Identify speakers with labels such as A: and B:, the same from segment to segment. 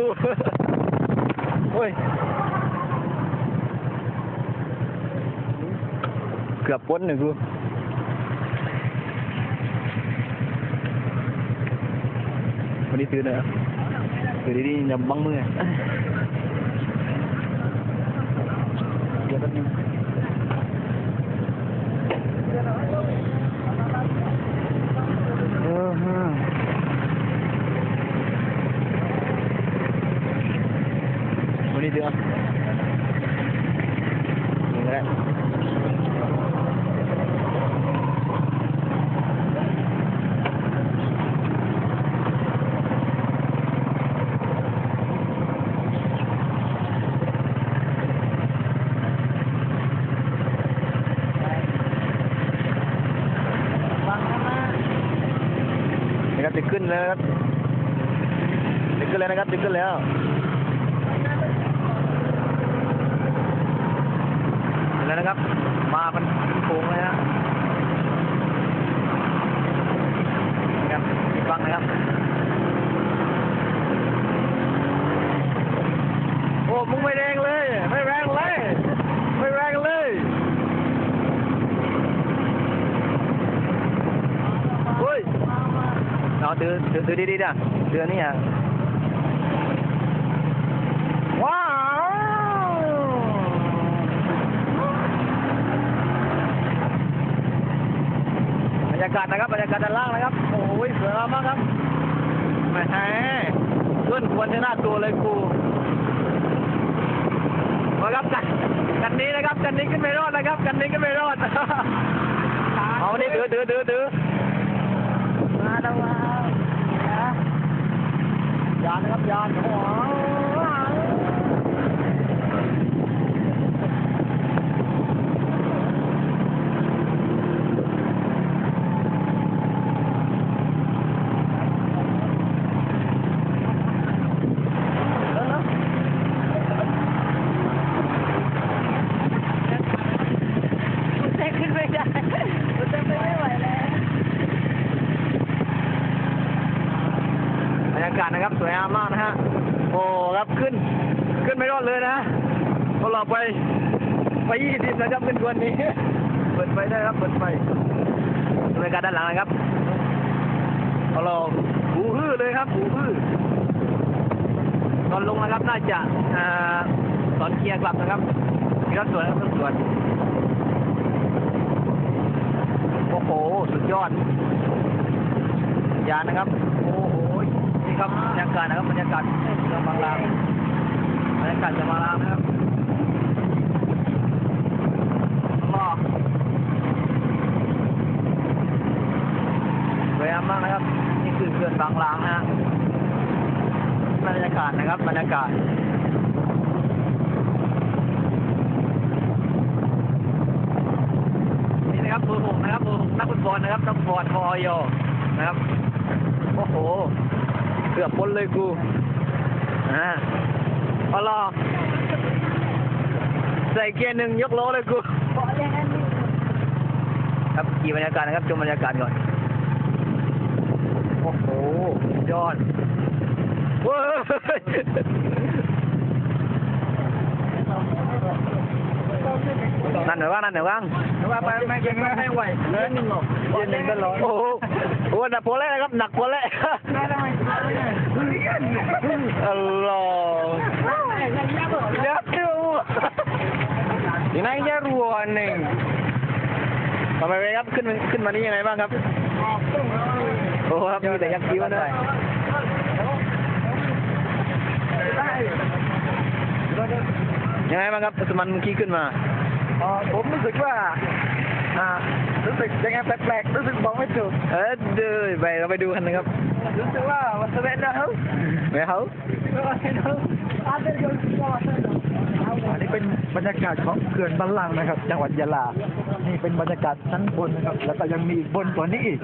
A: พ้นเลยกูโอ้ยเกือบพ้นเลยกู วันนี้ซื้อ เรือย่าบังแป๊บนึงเออฮะวันะนี่ก็ได้นะครับจะขึ้นแล้วนะครับจะขึ้นแล้วนะครับจะขึ้นแล้วนะครับ มาเป็นโค้งเลยฮะครับอีกฟังนะครับ โอ้ มึงไม่แรงเลย ไม่แรงเลย ไม่แรงเลยเฮ้ยเอาถือถือถือดีๆนะถือนนี่ฮะว้าว บ รรยากาศนะครับบรรยากาศด้านล่างนะครับ โอ้ยสวยงามมากครับแหมเพื่อนควรจะน่าตัวเลยครูมาครับกันกันนี้นะครับกันนี้ขึ้นไม่รอดนะครับกันนี้ขึ้นไม่รอดเอาวันนี้ถือถือถือถือ
B: มาแล้วว้าวนะ
A: ยานนะครับยานโอ้โห
B: คุณเต้ขึ้นไม่ได้คุณเต้ไปไม่ไหวแล้ว
A: บรรยากาศนะครับ สวยงามมากนะฮะ โอ้ครับขึ้น ขึ้นไม่รอดเลยนะพวกเราไปไปยี่สิบนะครับขึ้นวันนี้ เปิดไฟได้ครับ เปิดไฟบรรยากาศด้านหลังนะครับพวกเราหูฮือเลยครับหูฮือตอนลงนะครับน่าจะอตอนเคลียร์กลับนะครับนี่รับสวยครับสวยโอ้โห สุดยอดยานนะครับ โอ้ ครับบรรยากาศนะครับบรรยากาศเมืองบางลางบรรยากาศจะมาลางนะครับรอสวยงามมากนะครับ นี่คือเขื่อนบางลางนะฮะบรรยากาศนะครับบรรยากาศนี่นะครับเบอร์หกนะครับเบอร์หกนักฟุตบอลนะครับนักฟุตบอลพอยนะครับโอ้โห เกือบพ้นเลยกูอ่าพอรอใส่เกียร์หนึ่งยกล้อเลยกูครับขี่บรรยากาศนะครับชมบรรยากาศก่อนโอ้โหยอดเว้ย นั่นเหนือว่างนั่นเหนือว่าง
B: ว่าไปไม่เก่งไม่ไหวเล่นหนึ่งหรอกเย็นหนึ่งก็ร้อน
A: โอ้โหโอ้โหหนักโพเล่นะครับหนักโพเล่
B: ได้ได้
A: อัลลอฮ์ Ya tu. Ini aja ruang ni. ทำไมครับขึ้นมาขึ้นมานี่ยังไงบ้างครับโอ้ครับมีแต่ยักษ์คิ้วนะยังไงบ้างครับสมันเมื่อกี้ขึ้นมา
B: อ๋อ ผมรู้สึกว่าอ่ารู้สึกยังไงแปลกๆรู้สึกบอกไม่ถูก
A: เออเดินไปเราไปดูกันนะครับ
B: รู้สึกว่ามันจะเป็นนะเฮ้ย
A: ไม่เขา
B: อันนี้เป็นบรรยากาศของเขื่อนบันลังก์นะครับ จังหวัดยะลา นี่เป็นบรรยากาศชั้นบนนะครับ แล้วก็ยังมีอีกบนกว่านี้อีก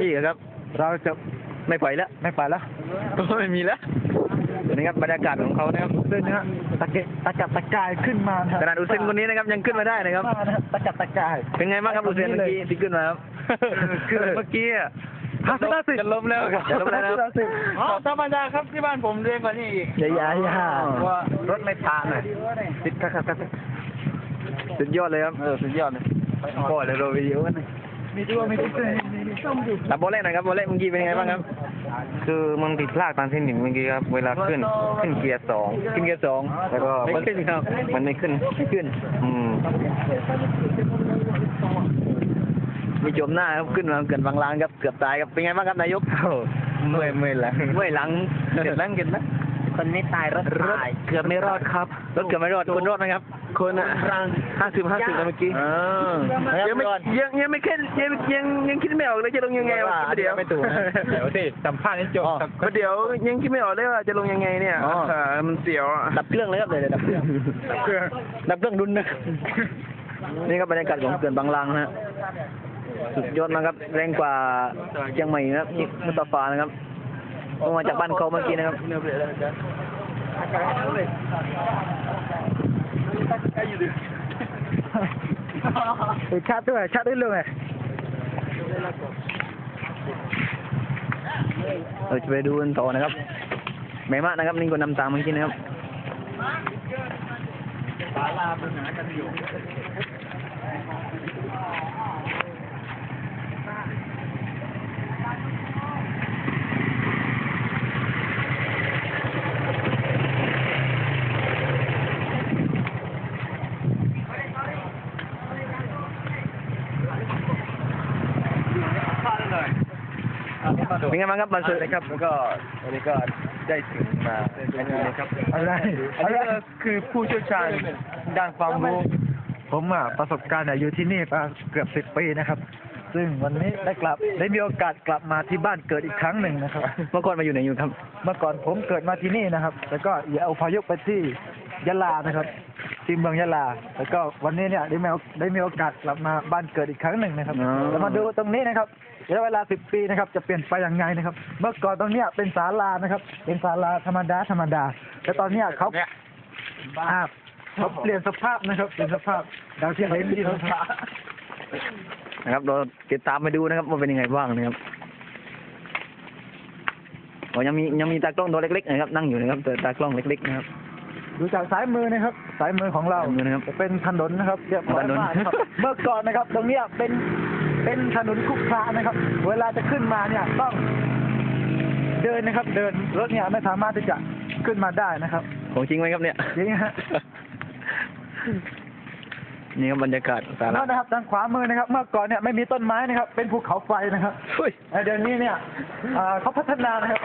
A: นี่เหรอครับ
B: เราจะ
A: ไม่ปล่อยแล้ว
B: ไม่ไปแล้ว
A: ไม่มีแล้ว นี่ครับบรรยากาศของเขานะครับ
B: เส้นนะฮะตะเกะตะกัดตะกายขึ้นมาะ
A: ขนาดอุเซนคนนี้นะครับยังขึ้นมาได้นะครับ
B: มานะฮะตะกัดตะกาย
A: เป็นไงบ้างครับอุเซนเมื่อกี้ที่ขึ้นมาครับ
B: คือเมื่อกี้อะห้าสิบห้าสิบ
C: จะล้มแล้วครับ
A: จะล้มแล้วนะครับ
B: ห้าสิบ
C: อ๋อธรรมดาครับที่บ้านผมเรียนกว่านี้อีก
B: อย่าอย่าอย่า
C: ว่ารถไม่ผ่านเลย
B: ติดครับครับครับ
A: สุดยอดเลยครับ
C: เออสุดยอดเลย
A: โอ้เลยโรวิดีโอกัน
B: มีตัวมีตัวมีมีส้มอยู่
A: ตับโบเล่หน่อยครับโบเล่เมื่อกี้เป็นยังไงบ้างครับ
C: คือมึงติดพลาดตอนที่หนึ่งเมื่อกี้ครับ เวลาขึ้นขึ้นเกียร์สอง
A: ขึ้นเกียร์สอง
C: แล้วก็
A: ไม่ขึ้นครับ
C: มันไม่ขึ้น
A: ไม่ขึ้น
C: อืม
A: มีจมหน้าครับขึ้นมาเกินบางลานครับเกือบตายครับเป็นไงบ้างครับนายก
C: เมื่อยเมื่อยหลัง
A: เมื่อยหลังเจ็บหลังเจ็บนะ
C: คนนี้ตายรถตายเกือบไม่รอดครับ
A: รถเกือบไม่รอดคนรอดนะครับ
C: คนอะห้าสิบห้าสิบเมื่อกี้
A: อ่า
C: ยังไม่ยังยังไม่แค่ยังยังยังคิดไม่ออกเลยจะลงยังไงวะเดี๋ยว
A: ไม่ถูกนะ
C: เดี๋ยวสิสัมภาษณ์ให้จบประเดี๋ยวยังคิดไม่ออกเลยว่าจะลงยังไงเนี่ย
A: อ๋อ
C: อ่ามันเสียวอะ
A: ดับเครื่องเลยครับเดี๋ยวเดี๋ยวดับเครื่อง
C: เครื่อง
A: ดับเครื่องดุนนะนี่ครับบรรยากาศของเขื่อนบางลางนะฮะสุดยอดมากครับแรงกว่าเชียงใหม่นะครับที่มุตตาฟานะครับลงมาจากบ้านเขาเมื่อกี้นะครับ
B: เออชาดด้วยชาติด้วยเลย
A: เราจะไปดูกันต่อนะครับไม่มากนะครับนี่ก็นำตาม เมื่อกี้นะครับเป็นไงบ้างครับบันเซอร์
C: นะครับแล้วก็วันนี้ก็ได้ถึงมาอันนี้นะครับ
B: อะไร
C: อัน
B: อะไร
C: นี้ก็คือผู้เชี่ยวชาญด้านความรู้
B: ผมอะประสบการณ์เนี่ยอยู่ที่นี่มาเกือบสิบปีนะครับ ซึ่งวันนี้ได้กลับได้มีโอกาสกลับมาที่บ้านเกิดอีกครั้งหนึ่งนะครับ
A: เมื่อก่อนมาอยู่ไหนอยู่ครับ
B: เมื่อก่อนผมเกิดมาที่นี่นะครับ แล้วก็อย่าเอาพายุไปที่ยะลานะครับที่เมืองยะลา แล้วก็วันนี้เนี่ยได้มีโอได้มีโอกาสกลับมาบ้านเกิดอีกครั้งหนึ่งนะครับ
A: อ๋อ
B: แล้วมาดูตรงนี้นะครับ ระยะเวลาสิบปีนะครับ จะเปลี่ยนไปอย่างไงนะครับ เมื่อก่อนตรงเนี้ยเป็นศาลานะครับ เป็นศาลาธรรมดาธรรมดาแต่ตอนเนี้ยเขาอ่าเขาเปลี่ยนสภาพนะครับ เปลี่ยนสภาพดังที่เห็นที่สภาพ
A: นะครับเราติดตามไปดูนะครับว่าเป็นยังไงบ้างนะครับโอ้ยังมียังมีตากล้องตัวเล็กๆนะครับนั่งอยู่นะครับตัวตากล้องเล็กๆนะครับ
B: ดูจากซ้ายมือนะครับซ้ายมือของเรา
A: ซ้ายมือนะครับ
B: จะเป็นถนนนะครับเรียบร้อย
A: ถนน
B: มากนะครับเมื่อก่อนนะครับ ตรงเนี้ยเป็น เป็นถนนคุกคานะครับ เวลาจะขึ้นมาเนี่ยต้องเดินนะครับ เดินรถเนี่ยไม่สามารถที่จะขึ้นมาได้นะครับ
A: ของจริงไหมครับเนี่ย
B: จริงฮะ
A: นี่ครับบรรยากาศสาระ
B: นั่นนะครับทางขวามือนะครับ เมื่อก่อนเนี่ยไม่มีต้นไม้นะครับ เป็นภูเขาไฟนะครับ
A: เฮ้ย
B: แต่เดี๋ยวนี้เนี่ยอ่าเขาพัฒนานะครับ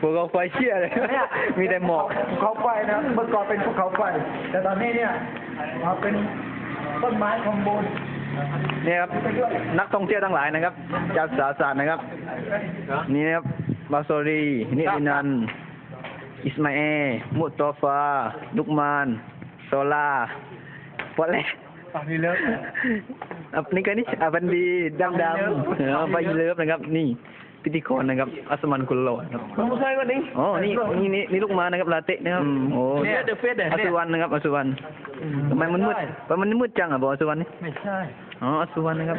A: พวกเราไฟเชี่ยเลย
B: เนี่ย
A: มีแต่หมอก
B: ภูเขาไฟนะครับเมื่อก่อนเป็นภูเขาไฟ แต่ตอนนี้เนี่ยมาเป็น ต้นไม้คอมบูน
A: เนี่ยครับนักท่องเที่ยวทั้งหลายนะครับ จากสาสารนะครับ นี่นะครับบาโซรีนิรินันท์อิสมาเอลมุตโตฟาลุกมานโซลาปอลเล่
B: ตอนนี้เลิก
A: อับนี่ก็นี่อาบันดีดำดำเออไปเลิฟนะครับ นี่ พิธีกรนะครับ อัสมันกุลโลครับ
C: ผู้ชายคนนี้
A: อ๋อนี่นี่นี่นี่ลูกมานะครับ ลาเต้นะครับโอ้
C: เนี่ยเดอะเฟสเนี่ย
A: อัสวันนะครับอัสวันทำไมมันมืดทำไมมันมืดจังอะบอกอัสวันนี่
B: ไม่ใช่
A: อ๋ออัสวันนะครับ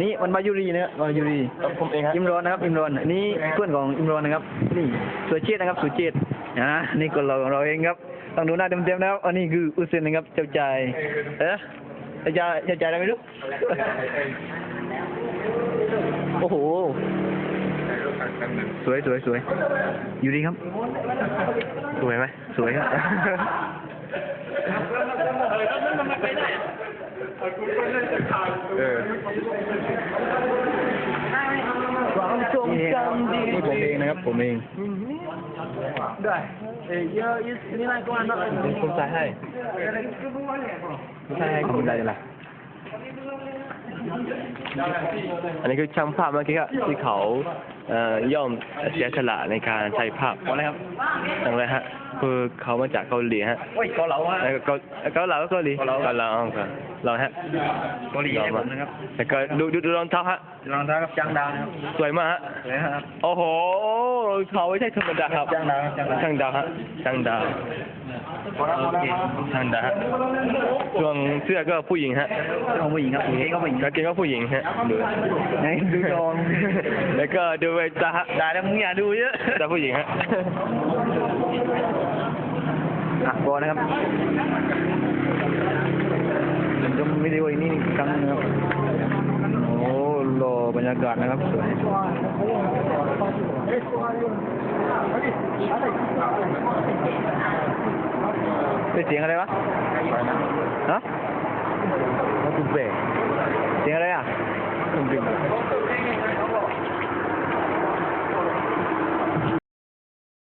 A: นี่มันบายูรีนะครับบายูรี
C: ผมเองครับ
A: อิมรอนนะครับอิมรอนอันนี่เพื่อนของอิมรอนนะครับ นี่สุเชษนะครับสุเชษอ่านี่คนเราของเราเองครับต้องดูหน้าเต็มๆนะครับอันนี้คืออุเซนนะครับเจ้าใจายเอ๊ะเจ้าใจายเจ้าใจายอะไรไม่รู้โอ้โห สวยสวยสวย อยู่ดีครับ สวยไหมสวยครับ
C: เออ
B: ความทรง
A: นี่
B: จำดี
A: นี่ผมเองนะครับ ผมเอง
B: ด้วยเอ้ยเยอะยิ่งนี่ไรก็อันนั้น
C: ผมใส่ให้
A: ใช่ให้คุณได้ละ
C: อันนี้คือช่างภาพเมื่อกี้ครับที่เขาเอ่อย่อมเสียสละในการใช้ภาพ
A: อะไรครับ
C: อย่างไรฮะคือเขามาจากเกาหลีฮะ
A: โอ้ยเกาเหลาฮะ
C: แล้วก็เกาเหลาก็เกาหลี
A: เกาเหลา
C: เกาเหลาครับเราฮะ
A: เกาหลี
C: ลอง
A: ให้ผ
C: มาม
A: นะครับ
C: แล้วก็ดูดูดูรองเท้าฮะ
A: รองเท้ากับจางดาวนะครับ
C: สวยมากฮะ
A: สวยครับ
C: โอ้โหรองเท้าไม่ใช่ธรรมดาครับ
A: ช่างดาวครับช่างดาว
C: ช่างดาวฮะช่างดาวโอเค ธรรมดาฮะช่วงเสื้อก็ผู้หญิงฮะ
A: ของผู้หญิงครับเองก็ผู้หญิง
C: กางเกงก็ผู้หญิงฮะดู
A: ไหนดูจอง
C: แล้วก็ดูไปตาฮะ
A: ได้แล้วมึงอย่าดูเยอะ
C: ตาผู้หญิงฮะ
A: อะบอลนะครับผมจะวิดีโออีกนี่อีกครั้งนึงนะครับโอ้โหบรรยากาศนะครับสวย ได้เสียงอะไรวะฮะมาตุ้มเป๋เสียงอะไรอะตุ้มเป๋